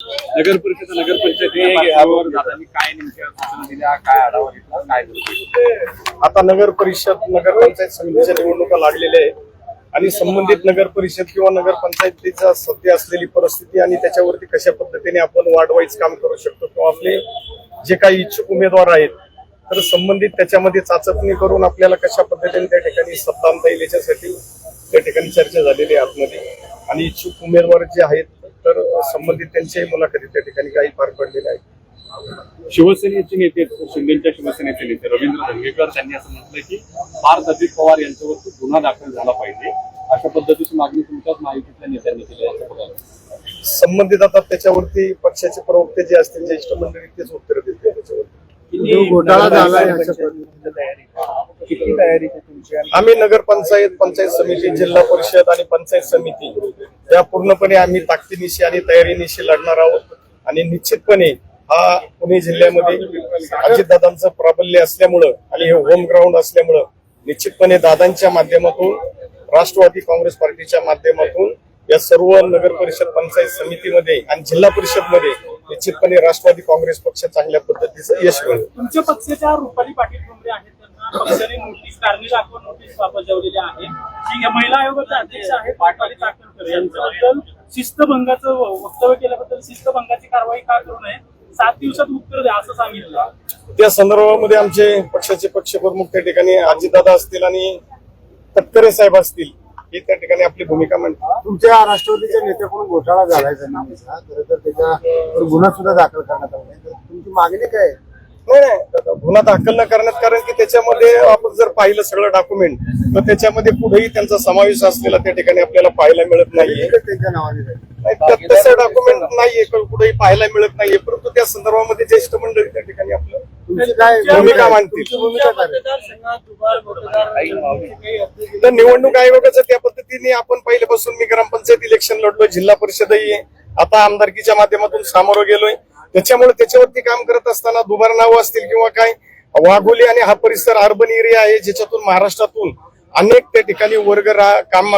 नगर परिषद नगर पंचायत दादांनी काय नेमक्या सूचना दिल्या काय आढावा घेतला काय झालं? आता नगर परिषद नगर पंचायत समितीच्या निवडणुका लागलेल्या आहेत. आणि संबंधित नगर परिषद किंवा नगर पंचायतीचा सध्या असलेली परिस्थिती आणि त्याच्यावरती कशा पद्धतीने आपण वाढवायच काम करू शकतो किंवा आपले जे काही इच्छुक उमेदवार आहेत तर संबंधित त्याच्यामध्ये चाचपणी करून आपल्याला कशा पद्धतीने त्या ठिकाणी सत्ता आणता येईल याच्यासाठी त्या ठिकाणी चर्चा झालेली आहे आतमध्ये. आणि इच्छुक उमेदवार जे आहेत संबंधित त्यांच्याही मुलाखती त्या ठिकाणी काही पार पडलेल्या आहेत शिवसेनेचे नेते शिंदेच्या शिवसेनेचे नेते रवींद्र धंगेकर त्यांनी असं म्हटलं की पार्थ अजित पवार यांच्यावरती गुन्हा दाखल झाला पाहिजे. अशा पद्धतीची मागणी तुमच्याच माहितीतल्या नेत्यांनी केली असं बघायला संबंधित आता त्याच्यावरती पक्षाचे प्रवक्ते जे असतील ज्येष्ठ मंडळी तेच उत्तर देतील त्याच्यावरती. किती तयारी आम्ही नगरपंचायत पंचायत समिती जिल्हा परिषद आणि पंचायत समिती या पूर्णपणे आम्ही ताकदीनिशी आणि तयारीनिशी लढणार आहोत. आणि निश्चितपणे हा पुणे जिल्ह्यामध्ये अजितदादांचं प्राबल्य असल्यामुळं आणि हे होम ग्राउंड असल्यामुळं निश्चितपणे दादांच्या माध्यमातून राष्ट्रवादी काँग्रेस पार्टीच्या माध्यमातून या सर्व नगर परिषद पंचायत समितीमध्ये आणि जिल्हा परिषदमध्ये निश्चितपणे राष्ट्रवादी काँग्रेस पक्ष चांगल्या पद्धतीचं यश मिळेल. तुमच्या पक्षाच्या रुपाली पाटील ठोंबरे आहेत त्यांना पक्षाने नोटीस कारणे दाखवून नोटीस बजावलेली आहे. या महिला आयोगाचे अध्यक्ष आहेत पाटवाडी चाकणकर यांच्याबद्दल शिस्तभंगाचं वक्तव्य केल्याबद्दल शिस्तभंगाची कारवाई का करू नये? सात दिवसात उत्तर द्या असं सांगितलं. त्या संदर्भामध्ये आमचे पक्षाचे पक्षप्रमुख त्या ठिकाणी अजितदादा असतील आणि तटकरे साहेब असतील. हे त्या ठिकाणी आपली भूमिका मांडतील तुमच्या राष्ट्रवादीच्या नेत्याकडून घोटाळा झालाय खरं तर त्याच्यावर गुन्हा सुद्धा दाखल करण्यात आला. तर तुमची मागणी काय आहे? नाही नाही. गुन्हा दाखल न करण्यात कारण की त्याच्यामध्ये आपण जर पाहिलं सगळं डॉक्युमेंट तर त्याच्यामध्ये कुठेही त्यांचा समावेश असलेला त्या ठिकाणी आपल्याला पाहायला मिळत नाहीये. त्यांच्या नावाने तसं डॉक्युमेंट नाहीये कुठेही पाहायला मिळत नाहीये. परंतु त्या संदर्भामध्ये ज्येष्ठ मंडळी त्या ठिकाणी आपलं भूमिका मांडतील. अध्यक्ष तर निवडणूक आयोगाचं त्या पद्धतीने आपण पहिल्यापासून मी ग्रामपंचायत इलेक्शन लढलो जिल्हा परिषदही. आता आमदारकीच्या माध्यमातून सामोरं गेलोय. त्याच्यामुळे त्याच्यावरती काम करत असताना दुबार नावं असतील किंवा काय वाघोली आणि हा परिसर अर्बन एरिया आहे ज्याच्यातून महाराष्ट्रातून अनेक त्या ठिकाणी वर्ग काम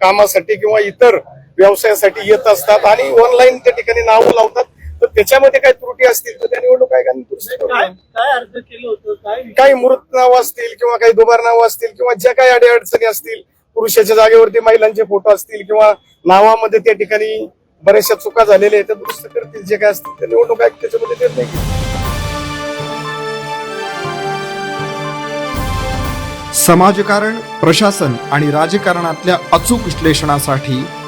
कामासाठी किंवा इतर व्यवसायासाठी येत असतात आणि ऑनलाईन त्या ठिकाणी नावं लावतात. तर त्याच्यामध्ये काही त्रुटी असतील तर त्या निवडणूक आयोगाने दुरुस्ती करू काय नये. काय अर्ज केलं होतं? काय काही मृत नाव असतील किंवा काही दुबार नाव असतील किंवा ज्या काही अडीअडचणी असतील पुरुषाच्या जागेवरती महिलांचे फोटो असतील किंवा नावामध्ये त्या ठिकाणी बऱ्याचशा चुका झालेल्या आहेत त्या दुरुस्त करतील. जे काय असतील ते निवडणूक आयोग त्याच्यामध्ये निर्णय घेईल समाजकारण प्रशासन आणि राजकारणातल्या अचूक विश्लेषणासाठी